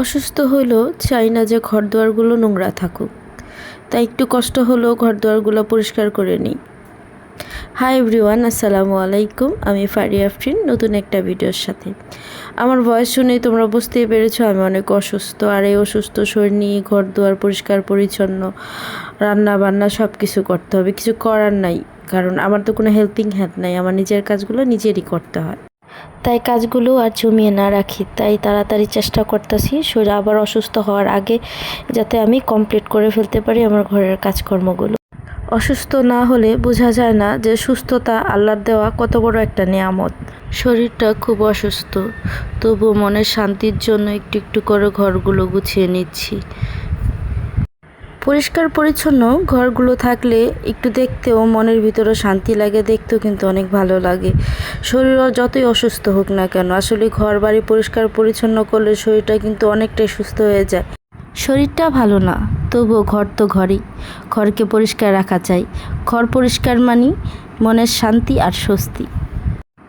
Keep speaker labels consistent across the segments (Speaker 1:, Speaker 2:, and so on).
Speaker 1: অসুস্থ হলেও চাই না যে ঘর দুয়ারগুলো নোংরা থাকুক। তাই একটু কষ্ট হলেও ঘর দুয়ারগুলো পরিষ্কার করে নিই। হাই এভরিওয়ান আসসালামু আলাইকুম। আমি ফারি আফরিন, নতুন একটা ভিডিওর সাথে। আমার ভয়েস শুনেই তোমরা বুঝতেই পেরেছ আমি অনেক অসুস্থ। আর এই অসুস্থ শরীর নিয়ে ঘর দুয়ার পরিষ্কার, পরিচ্ছন্ন রান্না বান্না সব কিছু করতে হবে। কিছু করার নাই, কারণ আমার তো কোনো হেল্পিং হ্যান্ড নাই। আমার নিজের কাজগুলো নিজেরই করতে হয়। তাই কাজগুলো আর জমিয়ে না রাখি, তাই তাড়াতাড়ি চেষ্টা করতেছি। শরীর আবার অসুস্থ হওয়ার আগে যাতে আমি কমপ্লিট করে ফেলতে পারি আমার ঘরের কাজকর্মগুলো। অসুস্থ না হলে বোঝা যায় না যে সুস্থতা আল্লাহর দেওয়া কত বড় একটা নিয়ামত। শরীরটা খুব অসুস্থ তবু মনের শান্তির জন্য একটু একটু করে ঘরগুলো গুছিয়ে নিচ্ছি। পরিষ্কার পরিচ্ছন্ন ঘরগুলো থাকলে একটু দেখতেও মনের ভিতরে শান্তি লাগে, দেখতেও কিন্তু অনেক ভালো লাগে। শরীর যতই অসুস্থ হোক না কেন, আসলে ঘর বাড়ি পরিষ্কার পরিচ্ছন্ন করলে শরীরটা কিন্তু অনেকটাই সুস্থ হয়ে যায়। শরীরটা ভালো না, তবুও ঘর তো ঘরই। ঘরকে পরিষ্কার রাখা চাই। ঘর পরিষ্কার মানি মনের শান্তি আর স্বস্তি।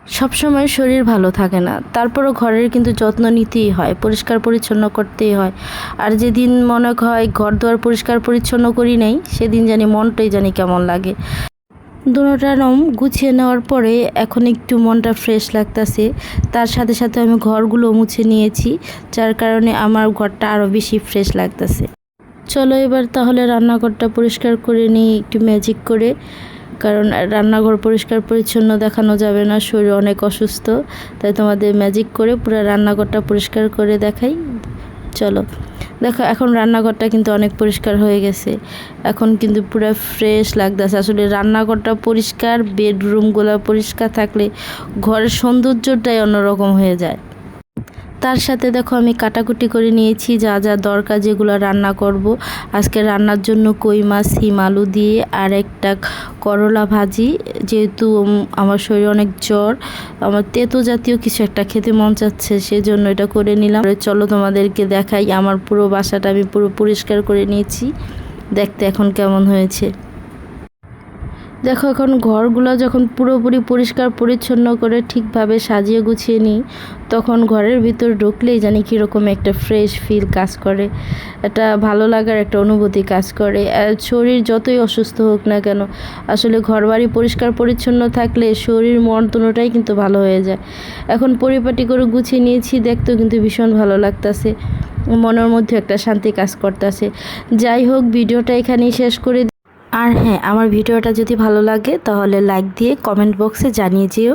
Speaker 1: সবসময় শরীর ভালো থাকে না। তারপরও ঘরের কিন্তু যত্ন নিতেই হয়, পরিষ্কার পরিচ্ছন্ন করতেই হয়। আর যেদিন মনে হয় ঘর দুয়ার পরিষ্কার পরিচ্ছন্ন করি নাই, সেদিন জানি মনটাই জানি কেমন লাগে। দুটা রম গুছিয়ে নেওয়ার পরে এখন একটু মনটা ফ্রেশ লাগতেছে। তার সাথে সাথে আমি ঘরগুলো মুছে নিয়েছি, যার কারণে আমার ঘরটা আরও বেশি ফ্রেশ লাগতেছে। চলো এবার তাহলে রান্নাঘরটা পরিষ্কার করে নিই, একটু ম্যাজিক করে। কারণ রান্নাঘর পরিষ্কার পরিচ্ছন্ন দেখানো যাবে না, শরীর অনেক অসুস্থ। তাই তোমাদের ম্যাজিক করে পুরো রান্নাঘরটা পরিষ্কার করে দেখাই। চলো, দেখো এখন রান্নাঘরটা কিন্তু অনেক পরিষ্কার হয়ে গেছে। এখন কিন্তু পুরো ফ্রেশ লাগতেছে। আসলে রান্নাঘরটা পরিষ্কার বেডরুমগুলো পরিষ্কার থাকলে ঘরের সৌন্দর্যটাই অন্যরকম হয়ে যায়। তার সাথে দেখো আমি কাটাকুটি করে নিয়েছি, যা যা দরকার যেগুলো রান্না করব। আজকে রান্নার জন্য কই মাছ, হিম, আলু দিয়ে আর একটা করলা ভাজি। যেহেতু আমার শরীরে অনেক জ্বর, আমার তেতো জাতীয় কিছু একটা খেতে মন চাচ্ছে, সেজন্য এটা করে নিলাম। চলো তোমাদেরকে দেখাই, আমার পুরো বাসাটা আমি পুরো পরিষ্কার করে নিয়েছি। দেখতে এখন কেমন হয়েছে। দেখো, এখন ঘরগুলো যখন পুরোপুরি পরিষ্কার, পরিচ্ছন্ন করে ঠিকভাবে সাজিয়ে গুছিয়ে নিই, তখন ঘরের ভিতর ঢুকলেই জানি কীরকম একটা ফ্রেশ ফিল কাজ করে। একটা ভালো লাগার একটা অনুভূতি কাজ করে। শরীর যতই অসুস্থ হোক না কেন, আসলে ঘর বাড়ি পরিষ্কার, পরিচ্ছন্ন থাকলে শরীর, মন কিন্তু ভালো হয়ে যায়। এখন পরিপাটি করে গুছিয়ে নিয়েছি, দেখতেও কিন্তু ভীষণ ভালো লাগতেছে। মনের মধ্যে একটা শান্তি কাজ করতেছে। যাই হোক, ভিডিওটা এখানেই শেষ করে আর হ্যাঁ আমার ভিডিওটা যদি ভালো লাগে, তাহলে লাইক দিয়ে কমেন্ট বক্সে জানিয়ে যেও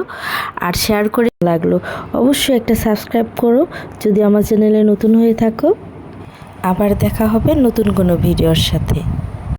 Speaker 1: আর শেয়ার করে লাগল। অবশ্যই একটা সাবস্ক্রাইব করো, যদি আমার চ্যানেলে নতুন হয়ে থাকো। আবার দেখা হবে নতুন কোনো ভিডিওর সাথে।